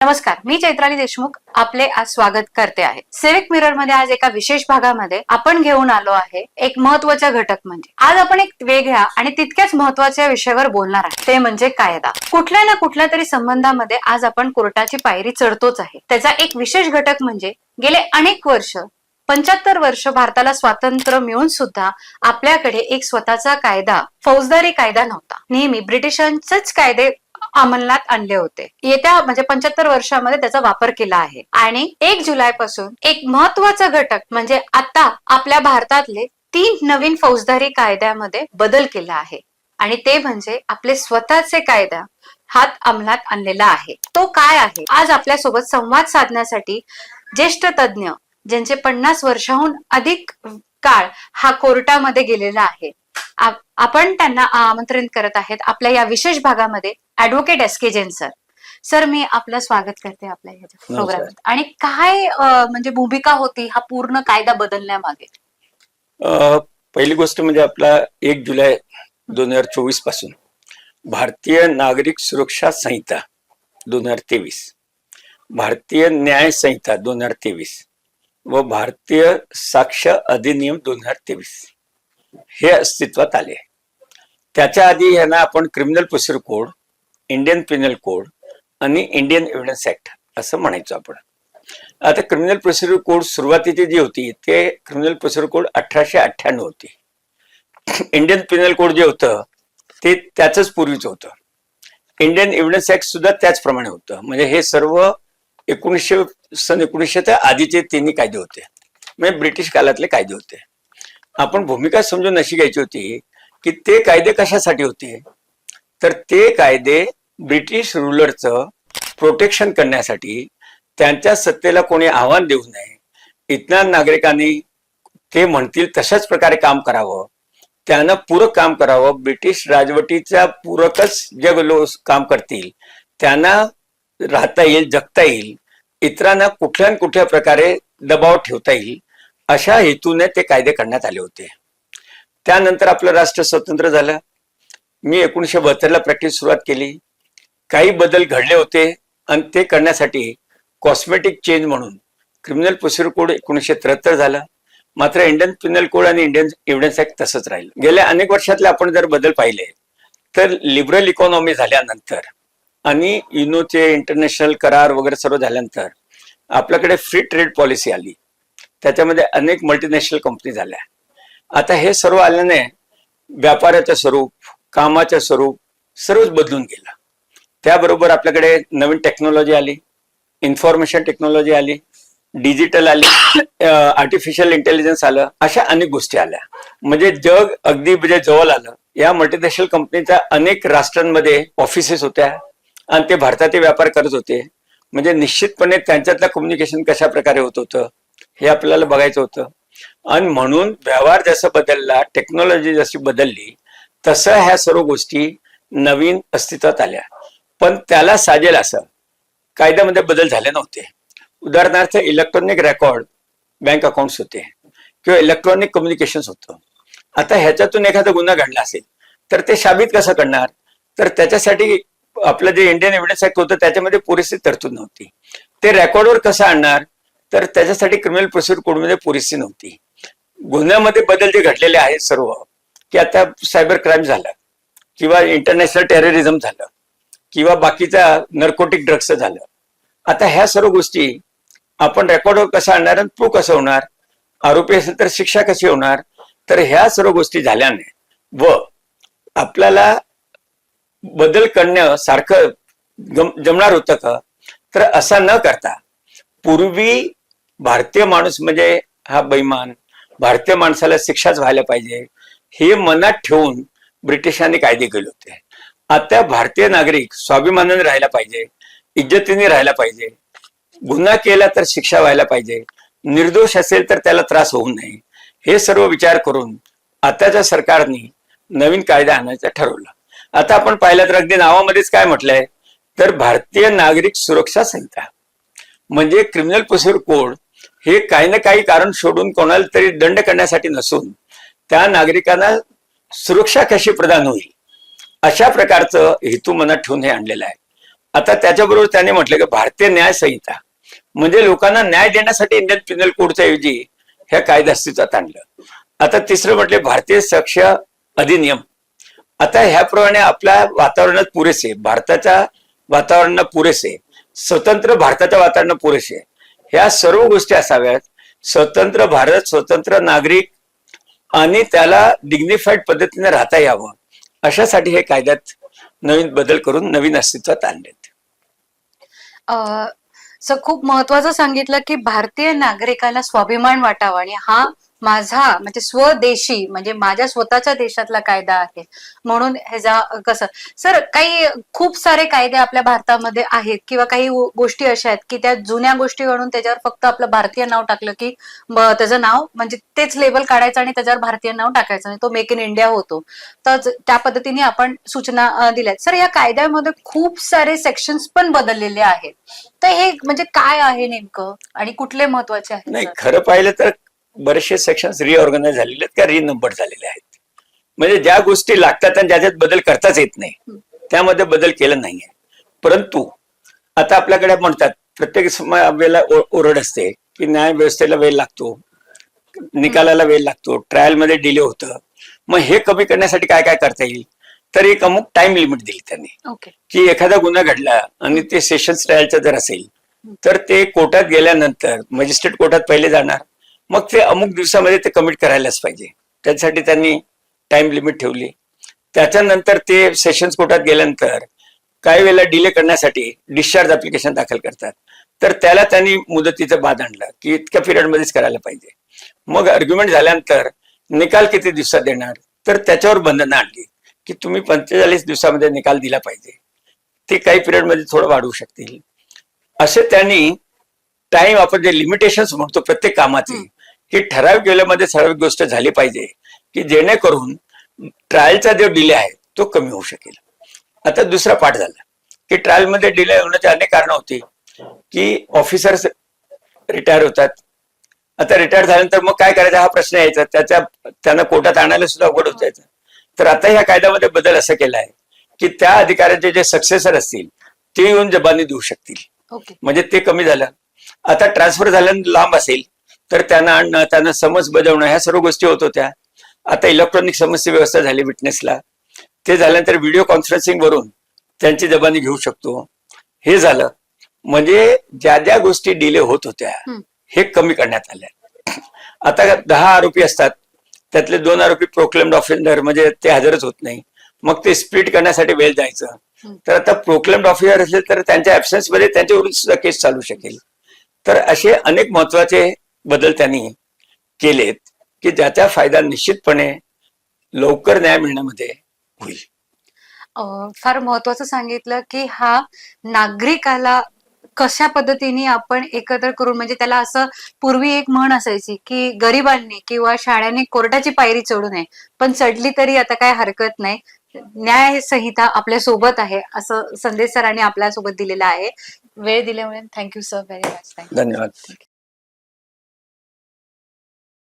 नमस्कार मी चैत्राली देशमुख आपले आज स्वागत करते आहे. सिविक मिररमध्ये आज एका विशेष भागामध्ये आपण घेऊन आलो आहे एक महत्त्वाचा घटक म्हणजे. आज आपण एक वेगळ्या आणि तितक्याच महत्त्वाच्या विषयावर बोलणार आहे. ते म्हणजे कायदा. कुठल्या ना कुठल्या तरी संबंधामध्ये आज आपण कोर्टाची पायरी चढतोच आहे. त्याचा एक विशेष घटक म्हणजे गेले अनेक वर्ष पंच्याहत्तर वर्ष भारताला स्वातंत्र्य मिळून सुद्धा आपल्याकडे एक स्वतःचा कायदा फौजदारी कायदा नव्हता. नेहमी ब्रिटिशांचेच कायदे अंमलात आणले होते. येत्या म्हणजे पंच्याहत्तर वर्षामध्ये त्याचा वापर केला आहे. आणि एक जुलै पासून एक महत्त्वाचा घटक म्हणजे आता आपल्या भारतातले तीन नवीन फौजदारी कायद्यामध्ये बदल केला आहे. आणि ते म्हणजे आपले स्वतःचे कायदा हात अंमलात आणलेला आहे. तो काय आहे? आज आपल्यासोबत संवाद साधण्यासाठी ज्येष्ठ तज्ज्ञ ज्यांचे पन्नास वर्षाहून अधिक काळ हा कोर्टामध्ये गेलेला आहे. आपण त्यांना आमंत्रित करत आहेत आपल्या या विशेष भागामध्ये advocate S K Jain sir sir मी आपलं स्वागत करते आपल्या ह्याच्या प्रोग्राम आणि काय म्हणजे भूमिका होती? हा पूर्ण कायदा बदलण्यामागे. पहिली गोष्ट म्हणजे आपला एक जुलै दोन हजार चोवीसपासून भारतीय नागरिक सुरक्षा संहिता दोन हजार तेवीस भारतीय न्याय संहिता दोन हजार तेवीस व भारतीय साक्ष अधिनियम दोन हजार तेवीस. हे अस्तित्वात आले. त्याच्या आधी यांना आपण criminal procedure code Indian penal code आणि इंडियन एव्हिडन्स ऍक्ट असं म्हणायचो आपण. आता क्रिमिनल प्रोसिजर कोड सुरुवातीची जी होती ते क्रिमिनल प्रोसिजर कोड अठराशे अठ्ठ्याण्णव होती. इंडियन पिनल कोड जे होतं ते त्याच पूर्वीच होतं. इंडियन एव्हिडन्स ऍक्ट सुद्धा त्याचप्रमाणे होतं. म्हणजे हे सर्व एकोणीसशे सन एकोणीसशे आधीचे तिन्ही कायदे होते. म्हणजे ब्रिटिश काळातले कायदे होते. आपण भूमिका समजून अशी घ्यायची होती की ते कायदे कशासाठी होते? तर ते कायदे ब्रिटिश रुलरचं प्रोटेक्शन करण्यासाठी त्यांच्या सत्तेला कोणी आव्हान देऊ नये. इथल्या नागरिकांनी ते म्हणतील तशाच प्रकारे काम करावं. त्यांना पूरक काम करावं. ब्रिटिश राजवटीच्या पूरकच जे लोक काम करतील. त्यांना राहता येईल जगता येईल. इतरांना कुठल्या न कुठल्या प्रकारे दबाव ठेवता येईल. अशा हेतूने ते कायदे करण्यात आले होते. त्यानंतर आपलं राष्ट्र स्वतंत्र झालं. मी एकोणीसशे बहात्तरला प्रॅक्टिस सुरुवात केली. काही बदल घडले होते आणि ते करण्यासाठी कॉस्मेटिक चेंज म्हणून क्रिमिनल प्रोसिजर कोड एकोणीसशे त्र्याहत्तर झाला. मात्र इंडियन पिनल कोड आणि इंडियन एव्हिडन्स ऍक्ट तसंच राहील. गेल्या अनेक वर्षातले आपण जर बदल पाहिले तर लिबरल इकॉनॉमी झाल्यानंतर आणि युनोचे इंटरनॅशनल करार वगैरे सर्व झाल्यानंतर आपल्याकडे फ्री ट्रेड पॉलिसी आली. त्याच्यामध्ये अनेक मल्टीनॅशनल कंपनी झाल्या. आता हे सर्व आल्याने व्यापाराचं स्वरूप कामाचं स्वरूप सर्वच बदलून गेलं. त्याबरोबर आपल्याकडे नवीन टेक्नॉलॉजी आली इन्फॉर्मेशन टेक्नॉलॉजी आली डिजिटल आली आर्टिफिशियल इंटेलिजन्स आलं अशा अनेक गोष्टी आल्या. म्हणजे जग अगदी म्हणजे जवळ आलं. या मल्टीनॅशनल कंपनीच्या अनेक राष्ट्रांमध्ये ऑफिसेस होत्या आणि ते भारतातील व्यापार करत होते. म्हणजे निश्चितपणे त्यांच्यातलं कम्युनिकेशन कशा प्रकारे होत होतं? हे आपल्याला बघायचं होतं. आणि म्हणून व्यवहार जसा बदलला टेक्नॉलॉजी जशी बदलली तसं ह्या सर्व गोष्टी नवीन अस्तित्वात आल्या. पण त्याला साजेल असं कायद्यामध्ये बदल झाले नव्हते. उदाहरणार्थ इलेक्ट्रॉनिक रेकॉर्ड बँक अकाउंट्स होते किंवा इलेक्ट्रॉनिक कम्युनिकेशन होतं. आता ह्याच्यातून एखादा गुन्हा घडला असेल तर ते शाबित कसं करणार? तर त्याच्यासाठी आपलं जे इंडियन एव्हिडन्स ऍक्ट होतं त्याच्यामध्ये पुरेशी तरतूद नव्हती. ते रेकॉर्डवर कसं आणणार? तर त्याच्यासाठी क्रिमिनल प्रोसिजर कोडमध्ये पुरेशी नव्हती. गुन्ह्यामध्ये बदल जे घडलेले आहेत सर्व की आता सायबर क्राईम झालं किंवा इंटरनॅशनल टेररिझम झालं किंवा बाकीचा नर्कोटिक ड्रग्स झालं. आता ह्या सर्व गोष्टी आपण रेकॉर्डवर कसं आणणार आणि प्रू कसं होणार आरोपी असेल तर शिक्षा कशी होणार तर ह्या सर्व गोष्टी झाल्याने व आपल्याला बदल करणं सारखं जम जमणार होतं का? तर असा न करता पूर्वी भारतीय माणूस म्हणजे हा बैमान भारतीय माणसाला शिक्षाच व्हायला पाहिजे. हे मनात ठेवून ब्रिटिशांनी कायदे केले होते. आता भारतीय नागरिक स्वाभिमानाने राहायला पाहिजे इज्जतीने राहायला पाहिजे. गुन्हा केला तर शिक्षा व्हायला पाहिजे. निर्दोष असेल तर त्याला त्रास होऊ नये. हे सर्व विचार करून आताच्या सरकारने नवीन कायदा आणायचं ठरवलं. आता आपण पाहिलं तर अगदी नावामध्येच काय म्हटलंय? तर भारतीय नागरिक सुरक्षा संहिता. म्हणजे क्रिमिनल प्रोसिजर कोड हे काही ना काही कारण शोधून कोणाला तरी दंड करण्यासाठी नसून त्या नागरिकांना सुरक्षा कशी प्रदान होईल? अशा प्रकारचं हेतू मनात ठेवून हे आणलेलं आहे. आता त्याच्याबरोबर त्याने म्हटलं की भारतीय न्याय संहिता. म्हणजे लोकांना न्याय देण्यासाठी इंडियन पिनल कोडच्या ऐवजी ह्या कायदा अस्तित्वात आणलं. आता तिसरं म्हटले भारतीय सक्ष अधिनियम. आता ह्याप्रमाणे आपल्या वातावरणात पुरेसे भारताच्या वातावरणात पुरेसे स्वतंत्र भारताच्या वातावरणात पुरेसे ह्या सर्व गोष्टी असाव्यात. स्वतंत्र भारत स्वतंत्र नागरिक आणि त्याला डिग्निफाईड पद्धतीने राहता यावं. अशासाठी हे कायद्यात नवीन बदल करून नवीन अस्तित्वात आणलेत. अ, खूप महत्वाचं सांगितलं की भारतीय नागरिकाला स्वाभिमान वाटावा आणि हा माझा म्हणजे स्वदेशी म्हणजे माझ्या स्वतःच्या देशातला कायदा आहे. म्हणून ह्याचा कसं सर काही खूप सारे कायदे आपल्या भारतामध्ये आहेत किंवा काही गोष्टी अशा आहेत की त्या जुन्या गोष्टी म्हणून त्याच्यावर फक्त आपलं भारतीय नाव टाकलं की त्याचं नाव म्हणजे तेच लेबल काढायचं आणि त्याच्यावर भारतीय नाव टाकायचं आणि तो मेक इन इंडिया होतो. तर त्या पद्धतीने आपण सूचना अ, दिल्यात सर या कायद्यामध्ये खूप सारे सेक्शन्स पण बदललेले आहेत. तर हे म्हणजे काय आहे नेमकं? आणि कुठले महत्त्वाचे आहेत नाही? खरं पाहिलं तर बरेचसे सेक्शन्स रिऑर्गनाइज झालेले आहेत का रिनंबर झालेले आहेत. म्हणजे ज्या गोष्टी लागतात आणि ज्याच्यात बदल करताच येत नाही त्यामध्ये बदल केला नाहीये. परंतु आता आपल्याकडे म्हणतात प्रत्येक वेळेला ओरड असते की न्याय व्यवस्थेला वेळ लागतो निकालाला वेळ लागतो ट्रायलमध्ये डिले होतं. मग हे कमी करण्यासाठी काय काय करता येईल? तर एक अमुक टाइम लिमिट दिली त्यांनी. की एखादा गुन्हा घडला आणि ते सेशन्स ट्रायलचं जर असेल तर ते कोर्टात गेल्यानंतर मजिस्ट्रेट कोर्टात पहिले जाणार. मग ते अमुक दिवसामध्ये ते कमिट करायलाच पाहिजे. त्यासाठी त्यांनी टाइम लिमिट ठेवली. त्याच्यानंतर ते सेशन्स कोर्टात गेल्यानंतर काही वेळेला डिले करण्यासाठी डिस्चार्ज अप्लिकेशन दाखल करतात. तर त्याला त्यांनी मुदतीचं बाद आणलं की इतक्या पिरियडमध्येच करायला पाहिजे. मग आर्ग्युमेंट झाल्यानंतर निकाल किती दिवसात देणार? तर त्याच्यावर बंधनं आणली की तुम्ही पंचेचाळीस दिवसामध्ये निकाल दिला पाहिजे. ते काही पिरियडमध्ये थोडं वाढवू शकतील. असे त्यांनी टाइम आपण जे लिमिटेशन्स म्हणतो प्रत्येक कामाचे की ठराविक वेळेमध्ये ठराविक गोष्ट झाली पाहिजे की जेणेकरून ट्रायलचा जो डिले आहे तो कमी होऊ शकेल. आता दुसरा पाठ झाला की ट्रायलमध्ये डिले होण्याची अनेक कारणं होती की ऑफिसर्स रिटायर होतात. आता रिटायर झाल्यानंतर मग काय करायचं? हा प्रश्न यायचा. त्याच्या त्यांना कोर्टात आणायला सुद्धा अवघड होत जायचं. तर आता ह्या कायद्यामध्ये बदल असा केला आहे की त्या अधिकाऱ्याचे जे सक्सेसर असतील ते येऊन जबानी देऊ शकतील. म्हणजे ते कमी झालं. आता ट्रान्सफर झाल्यानंतर लांब असेल तर त्यांना आणणं त्यांना समज बजावणं ह्या सर्व गोष्टी होत होत्या. आता इलेक्ट्रॉनिक समस्या व्यवस्था झाली विटनेसला. ते झाल्यानंतर व्हिडिओ कॉन्फरन्सिंग वरून त्यांची जबानी घेऊ शकतो. हे झालं. म्हणजे ज्या ज्या गोष्टी डिले होत होत्या. हे कमी करण्यात आल्या. आता दहा आरोपी असतात. त्यातले दोन आरोपी प्रोक्लेम्ड ऑफेंडर म्हणजे ते हजरच होत नाही. मग ते स्प्लिट करण्यासाठी वेळ जायचं. तर आता प्रोक्लेम्ड ऑफिसर असेल तर त्यांच्या ऍबसेन्समध्ये त्यांच्यावरून सुद्धा केस चालू शकेल. तर असे अनेक महत्त्वाचे बदल त्यांनी केलेत की ज्याचा फायदा निश्चितपणे लवकर न्याय मिळण्यामध्ये होईल. फार महत्वाचं सांगितलं की हा नागरिकाला कशा पद्धतीने आपण एकत्र करून म्हणजे त्याला असं पूर्वी एक म्हण असायची की गरिबांनी किंवा शाळांनी कोर्टाची पायरी चढू नये पण चढली तरी आता काय हरकत नाही. न्याय संहिता आपल्यासोबत आहे असं संदेश सरांनी आपल्यासोबत दिलेला आहे. वेळ दिल्यामुळे thank you sir very much thank you धन्यवाद.